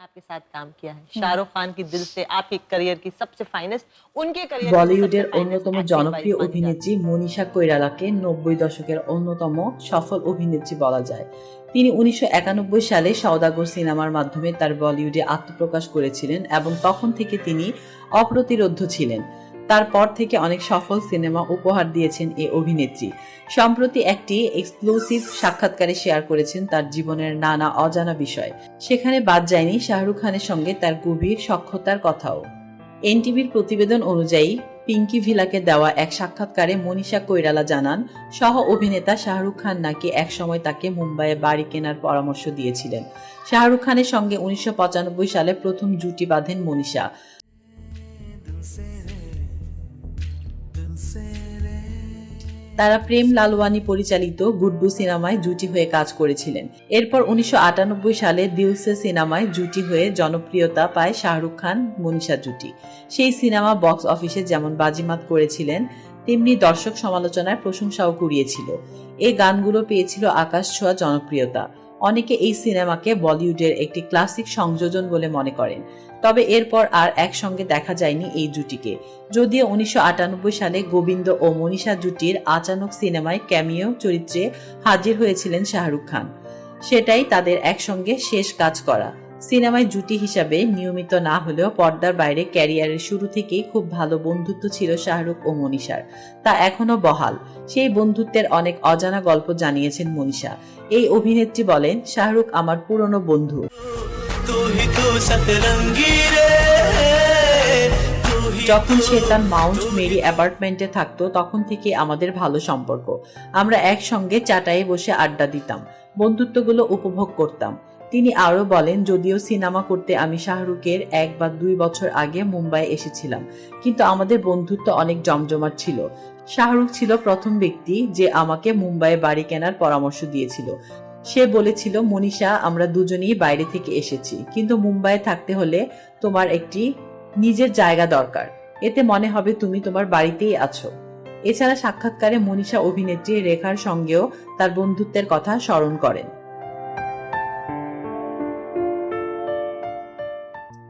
आपके साथ काम किया है शाहरुख खान की दिल से आपके करियर की सबसे फाइनेस्ट उनके करियर বলিউডের অন্যতম জনপ্রিয় অভিনেত্রী মনীষা কৈরালাকে নব্বই দশকের অন্যতম সফল অভিনেত্রী বলা যায় তিনি উনিশশো একানব্বই সালে সওদাগর সিনেমার মাধ্যমে তার বলিউডে আত্মপ্রকাশ করেছিলেন এবং তখন থেকে তিনি অপ্রতিরোধ্য ছিলেন তারপর থেকে অনেক সফল সিনেমা উপহার দিয়েছেন এই অভিনেত্রী। সম্প্রতি একটি এক্সক্লুসিভ সাক্ষাৎকারে শেয়ার করেছেন তার জীবনের নানা অজানা বিষয়। সেখানে বাদ যায়নি শাহরুখ খানের সঙ্গে তার গভীর সখ্যতার কথাও। এনটিভির প্রতিবেদন অনুযায়ী, পিঙ্কি ভিলাকে দেওয়া এক সাক্ষাৎকারে মনীষা কৈরালা জানান, সহ অভিনেতা শাহরুখ খান নাকি একসময় তাকে মুম্বাইয়ে বাড়ি কেনার পরামর্শ দিয়েছিলেন। শাহরুখ খানের সঙ্গে উনিশশো পঁচানব্বই সালে প্রথম জুটি বাঁধেন মনীষা। তারা প্রেম লালওয়ানি পরিচালিত গুড্ডু সিনেমায় জুটি হয়ে কাজ করেছিলেন। এরপর উনিশশো সালে দিলসে সিনেমায় জুটি হয়ে জনপ্রিয়তা পায় শাহরুখ খান, মনীষা জুটি। সেই সিনেমা বক্স অফিসে যেমন বাজিমাত করেছিলেন, তেমনি দর্শক সমালোচনায় প্রশংসাও কুড়িয়েছিল। এই গানগুলো পেয়েছিল আকাশ ছোঁয়া জনপ্রিয়তা। অনেকে এই সিনেমাকে বলিউডের একটি ক্লাসিক সংযোজন বলে মনে করেন। তবে এরপর আর একসঙ্গে দেখা যায়নি এই জুটিকে। যদিও উনিশশো আটানব্বই সালে গোবিন্দ ও মনীষা জুটির আচানক সিনেমায় ক্যামিও চরিত্রে হাজির হয়েছিলেন শাহরুখ খান। সেটাই তাদের একসঙ্গে শেষ কাজ করা। সিনেমায় জুটি হিসাবে নিয়মিত না হলেও পর্দার বাইরে ক্যারিয়ারের শুরু থেকেই খুব ভালো বন্ধুত্ব ছিল শাহরুখ ও মনীষার। তা এখনও বহাল। সেই বন্ধুত্বের অনেক অজানা গল্প জানিয়েছেন মনীষা। এই অভিনেত্রী বলেন, শাহরুখ আমার পুরনো বন্ধু। যখন সে তার মাউন্ট মেরি অ্যাপার্টমেন্টে থাকতো, তখন থেকে আমাদের ভালো সম্পর্ক। আমরা একসঙ্গে চাটায়ে বসে আড্ডা দিতাম। বন্ধুত্বগুলো উপভোগ করতাম। তিনি আরও বলেন, যদিও সিনেমা করতে আমি শাহরুখের এক বা দুই বছর আগে মুম্বাই এসেছিলাম, কিন্তু আমাদের বন্ধুত্ব অনেক জমজমাট ছিল। শাহরুখ ছিল প্রথম ব্যক্তি যে আমাকে মুম্বাইয়ে বাড়ি কেনার পরামর্শ দিয়েছিল। সে বলেছিল, মনীষা, আমরা দুজনেই বাইরে থেকে এসেছি, কিন্তু মুম্বাইয়ে থাকতে হলে তোমার একটি নিজের জায়গা দরকার। এতে মনে হবে তুমি তোমার বাড়িতেই আছো। এছাড়া সাক্ষাৎকারে মনীষা অভিনেত্রী রেখার সঙ্গেও তার বন্ধুত্বের কথা স্মরণ করেন।